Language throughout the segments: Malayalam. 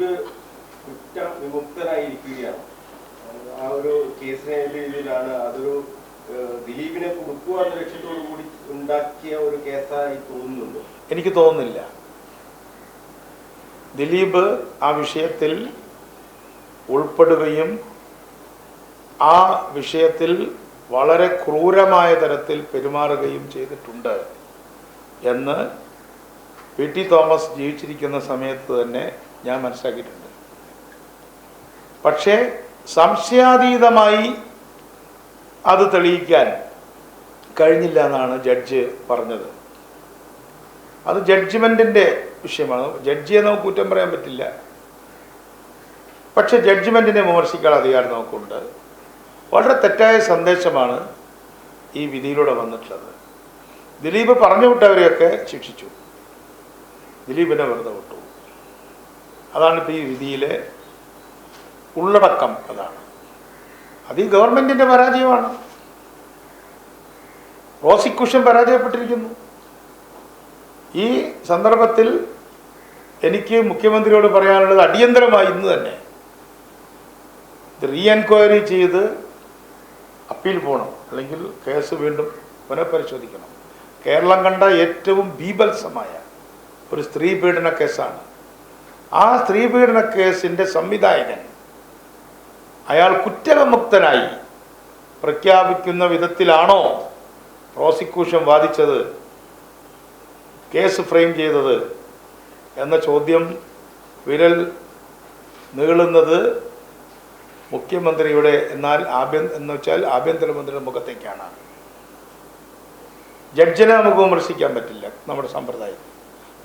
ദിലീപ് കുറ്റം വിമുക്തനായിരിക്കുകയാണ് ആ ഒരു കേസിനെ രീതിയിലാണ് അതൊരു ദിലീപിനെ കൊടുക്കുക ലക്ഷ്യത്തോടു കൂടി ഉണ്ടാക്കിയ ഒരു കേസായി തോന്നുന്നുണ്ട്. എനിക്ക് തോന്നുന്നില്ല. ദിലീപ് ആ വിഷയത്തിൽ ഉൾപ്പെടുകയും ആ വിഷയത്തിൽ വളരെ ക്രൂരമായ തരത്തിൽ പെരുമാറുകയും ചെയ്തിട്ടുണ്ട് എന്ന് പി ടി തോമസ് ജീവിച്ചിരിക്കുന്ന സമയത്ത് തന്നെ ഞാൻ മനസ്സിലാക്കിയിട്ടുണ്ട്. പക്ഷേ സംശയാതീതമായി അത് തെളിയിക്കാൻ കഴിഞ്ഞില്ല എന്നാണ് ജഡ്ജ് പറഞ്ഞത്. അത് ജഡ്ജ്മെന്റിന്റെ വിഷയമാണ്. ജഡ്ജിയെ നമുക്ക് കുറ്റം പറയാൻ പറ്റില്ല. പക്ഷെ ജഡ്ജ്മെന്റിനെ വിമർശിക്കാൻ അധികാരം നമുക്കുണ്ട്. വളരെ തെറ്റായ സന്ദേശമാണ് ഈ വിധിയിലൂടെ വന്നിട്ടുള്ളത്. ദിലീപ് പറഞ്ഞു വിട്ടവരെയൊക്കെ ശിക്ഷിച്ചു. ദിലീപിനെ വെറുതെ വിട്ടു. അതാണ് ഇപ്പോൾ ഈ വിധിയിലെ ഉള്ളടക്കം അതാണ്. അത് ഈ ഗവൺമെന്റിന്റെ പരാജയമാണ്. പ്രോസിക്യൂഷൻ പരാജയപ്പെട്ടിരിക്കുന്നു. ഈ സന്ദർഭത്തിൽ എനിക്ക് മുഖ്യമന്ത്രിയോട് പറയാനുള്ളത് അടിയന്തരമായി ഇന്ന് തന്നെ. ഇത് റീ എൻക്വയറി ചെയ്ത് അപ്പീൽ പോകണം. അല്ലെങ്കിൽ കേസ് വീണ്ടും പുനഃപരിശോധിക്കണം. കേരളം കണ്ട ഏറ്റവും ബീഭത്സമായ ഒരു സ്ത്രീ പീഡന കേസാണ് ആ സ്ത്രീ പീഡന കേസിന്റെ സംവിധായകൻ അയാൾ കുറ്റവിമുക്തനായി പ്രഖ്യാപിക്കുന്ന വിധത്തിലാണോ പ്രോസിക്യൂഷൻ വാദിച്ചത് കേസ് ഫ്രെയിം ചെയ്തത് എന്ന ചോദ്യം വിരൽ നീളുന്നത് മുഖ്യമന്ത്രിയുടെ എന്നാൽ ആഭ്യ എന്ന് വെച്ചാൽ ആഭ്യന്തരമന്ത്രിയുടെ മുഖത്തേക്കാണ്. ജഡ്ജിനെ നമുക്ക് വിമർശിക്കാൻ പറ്റില്ല നമ്മുടെ സമ്പ്രദായം.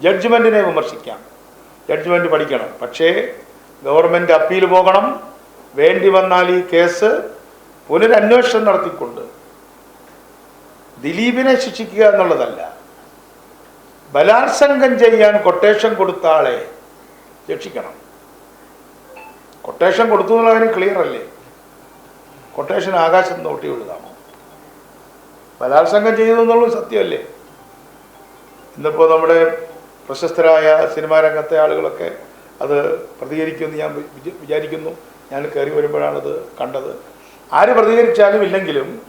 ജഡ്ജ്മെന്റിനെ വിമർശിക്കാം. ജഡ്ജ്മെന്റ് പഠിക്കണം. പക്ഷേ ഗവൺമെന്റ് അപ്പീൽ പോകണം. വേണ്ടി വന്നാൽ ഈ കേസ് പുനരന്വേഷണം നടത്തിക്കൊണ്ട്. ദിലീപിനെ ശിക്ഷിക്കുക എന്നുള്ളതല്ല. ബലാത്സംഗം ചെയ്യാൻ കൊട്ടേഷൻ കൊടുത്ത ആളെ രക്ഷിക്കണം. കൊട്ടേഷൻ കൊടുത്തു എന്നുള്ള കാര്യം ക്ലിയർ അല്ലേ കൊട്ടേഷൻ ആകാശം നോട്ടി വിടുതാമോ ബലാത്സംഗം ചെയ്തു എന്നുള്ളത് സത്യമല്ലേ? ഇന്നിപ്പോൾ നമ്മുടെ പ്രശസ്തരായ സിനിമാ രംഗത്തെ ആളുകളൊക്കെ അത് പ്രതികരിക്കുമെന്ന് ഞാൻ വിച- വിചാരിക്കുന്നു. ഞാൻ കയറി വരുമ്പോഴാണത് കണ്ടത്. ആര് പ്രതികരിച്ചാലും ഇല്ലെങ്കിലും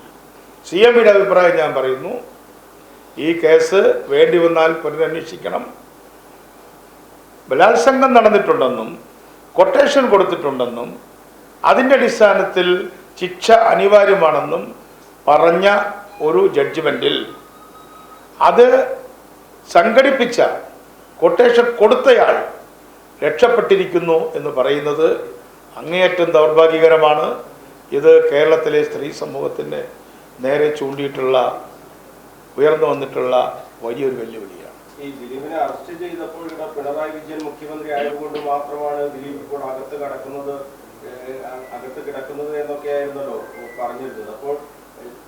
സി എം പിയുടെ അഭിപ്രായം ഞാൻ പറയുന്നു. ഈ കേസ് വേണ്ടി വന്നാൽ പുനരന്വേഷിക്കണം. ബലാത്സംഗം നടന്നിട്ടുണ്ടെന്നും കൊട്ടേഷൻ കൊടുത്തിട്ടുണ്ടെന്നും അതിന്റെ അടിസ്ഥാനത്തിൽ ശിക്ഷ അനിവാര്യമാണെന്നും പറഞ്ഞ ഒരു ജഡ്ജ്മെന്റിൽ അത് സംഘടിപ്പിച്ച കൊട്ടേഷൻ കൊടുത്തയാൾ രക്ഷപ്പെട്ടിരിക്കുന്നു എന്ന് പറയുന്നത് അങ്ങേയറ്റം ദൗർഭാഗ്യകരമാണ്. ഇത് കേരളത്തിലെ സ്ത്രീ സമൂഹത്തിന് നേരെ ചൂണ്ടിയിട്ടുള്ള ഉയർന്നു വന്നിട്ടുള്ള വലിയൊരു വെല്ലുവിളിയാണ്. ഈ ദിലീപിനെ അറസ്റ്റ് ചെയ്തപ്പോൾ ഇവിടെ പിണറായി വിജയൻ മുഖ്യമന്ത്രി ആയതുകൊണ്ട് മാത്രമാണ് ദിലീപ് ഇപ്പോൾ അകത്ത് കിടക്കുന്നത് ഏഹ്, അ- അകത്ത് കിടക്കുന്നത് എന്നൊക്കെ പറഞ്ഞിരുന്നത്. അപ്പോൾ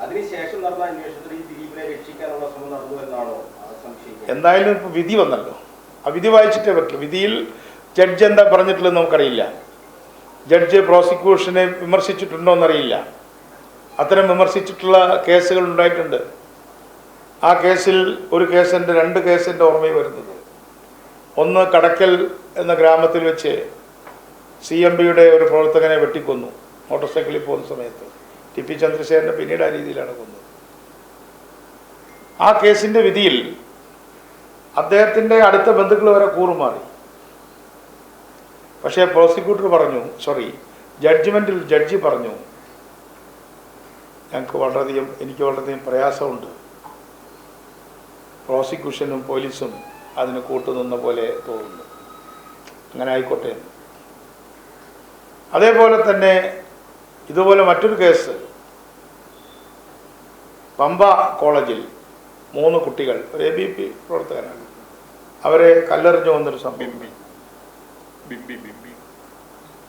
അതിനുശേഷം നടന്ന അന്വേഷണത്തിൽ ഈ ദിലീപിനെ രക്ഷിക്കാനുള്ള ശ്രമം നടന്നു എന്നാണോ ആ, സംശയിക്കുന്നത് എന്തായാലും ഇപ്പൊ വിധി വന്നല്ലോ. ആ വിധി വായിച്ചിട്ടേ പറ്റുള്ളൂ. വിധിയിൽ ജഡ്ജ് എന്താ പറഞ്ഞിട്ടുള്ളത് നമുക്കറിയില്ല. ജഡ്ജ് പ്രോസിക്യൂഷനെ വിമർശിച്ചിട്ടുണ്ടോ എന്നറിയില്ല. അത്തരം വിമർശിച്ചിട്ടുള്ള കേസുകൾ ഉണ്ടായിട്ടുണ്ട്. ആ കേസിൽ ഒരു കേസിന്റെ രണ്ട് കേസിന്റെ ഓർമ്മയിൽ വരുന്നത്. ഒന്ന് കടക്കൽ എന്ന ഗ്രാമത്തിൽ വെച്ച് സി എം ബിയുടെ ഒരു പ്രവർത്തകനെ വെട്ടിക്കൊന്നു. മോട്ടോർ സൈക്കിളിൽ പോകുന്ന സമയത്ത്. ടി പി ചന്ദ്രശേഖരനെ പിന്നീട് ആ രീതിയിലാണ് കൊന്നത്. ആ കേസിന്റെ വിധിയിൽ അദ്ദേഹത്തിന്റെ അടുത്ത ബന്ധുക്കൾ വരെ കൂറുമാറി. പക്ഷേ പ്രോസിക്യൂട്ടർ പറഞ്ഞു സോറി ജഡ്ജ്മെന്റിൽ ജഡ്ജി പറഞ്ഞു ഞങ്ങൾക്ക് വളരെയധികം എനിക്ക് വളരെയധികം പ്രയാസമുണ്ട്. പ്രോസിക്യൂഷനും പോലീസും അതിന് കൂട്ടുനിന്ന പോലെ തോന്നുന്നു. അങ്ങനെ ആയിക്കോട്ടെ. അതേപോലെ തന്നെ ഇതുപോലെ മറ്റൊരു കേസ് പമ്പ കോളേജിൽ മൂന്ന് കുട്ടികൾ ഒരു എ ബി പി പ്രവർത്തകനാണ്. അവരെ കല്ലെറിഞ്ഞു വന്നൊരു സംഭവം.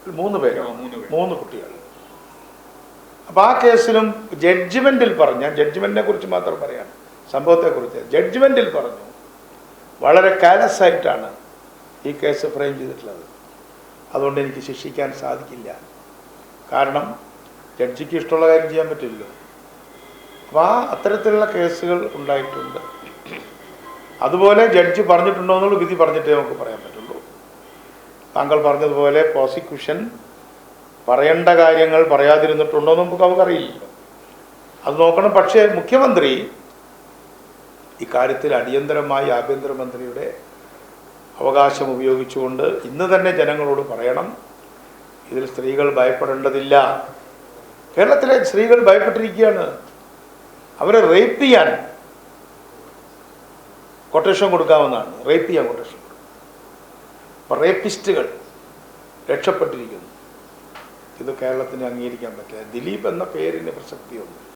മൂന്ന് പേര്. മൂന്ന് കുട്ടികൾ. അപ്പോൾ ആ കേസിലും ജഡ്ജ്മെന്റിൽ പറഞ്ഞു ഞാൻ ജഡ്ജ്മെന്റിനെ കുറിച്ച് മാത്രം പറയാണ് സംഭവത്തെക്കുറിച്ച് ജഡ്ജ്മെന്റിൽ പറഞ്ഞു വളരെ കാലസ് ആയിട്ടാണ് ഈ കേസ് ഫ്രെയിം ചെയ്തിട്ടുള്ളത്. അതുകൊണ്ട് എനിക്ക് ശിക്ഷിക്കാൻ സാധിക്കില്ല. കാരണം ജഡ്ജിക്ക് ഇഷ്ടമുള്ള കാര്യം ചെയ്യാൻ പറ്റില്ലല്ലോ. അപ്പോൾ ആ അത്തരത്തിലുള്ള കേസുകൾ ഉണ്ടായിട്ടുണ്ട്. അതുപോലെ ജഡ്ജ് പറഞ്ഞിട്ടുണ്ടോ എന്നുള്ള വിധി പറഞ്ഞിട്ടേ നമുക്ക് പറയാൻ പറ്റുള്ളൂ. താങ്കൾ പറഞ്ഞതുപോലെ പ്രോസിക്യൂഷൻ പറയേണ്ട കാര്യങ്ങൾ പറയാതിരുന്നിട്ടുണ്ടോ എന്ന് നമുക്ക് നമുക്കറിയില്ല. അത് നോക്കണം. പക്ഷേ മുഖ്യമന്ത്രി ഇക്കാര്യത്തിൽ അടിയന്തരമായി ആഭ്യന്തരമന്ത്രിയുടെ അവകാശം ഉപയോഗിച്ചുകൊണ്ട് ഇന്ന് തന്നെ ജനങ്ങളോട് പറയണം. ഇതിൽ സ്ത്രീകൾ ഭയപ്പെടേണ്ടതില്ല. കേരളത്തിലെ സ്ത്രീകൾ ഭയപ്പെട്ടിരിക്കുകയാണ്. അവരെ റേപ്പ് ചെയ്യാൻ കൊട്ടേഷൻ കൊടുക്കാവുന്നതാണ്. റേപ്പ് ചെയ്യാൻ കൊട്ടേഷൻ അപ്പം റേപ്പിസ്റ്റുകൾ രക്ഷപ്പെട്ടിരിക്കുന്നു. ഇത് കേരളത്തിന് അംഗീകരിക്കാൻ പറ്റില്ല. ദിലീപ് എന്ന പേരിന് പ്രസക്തിയുണ്ട്.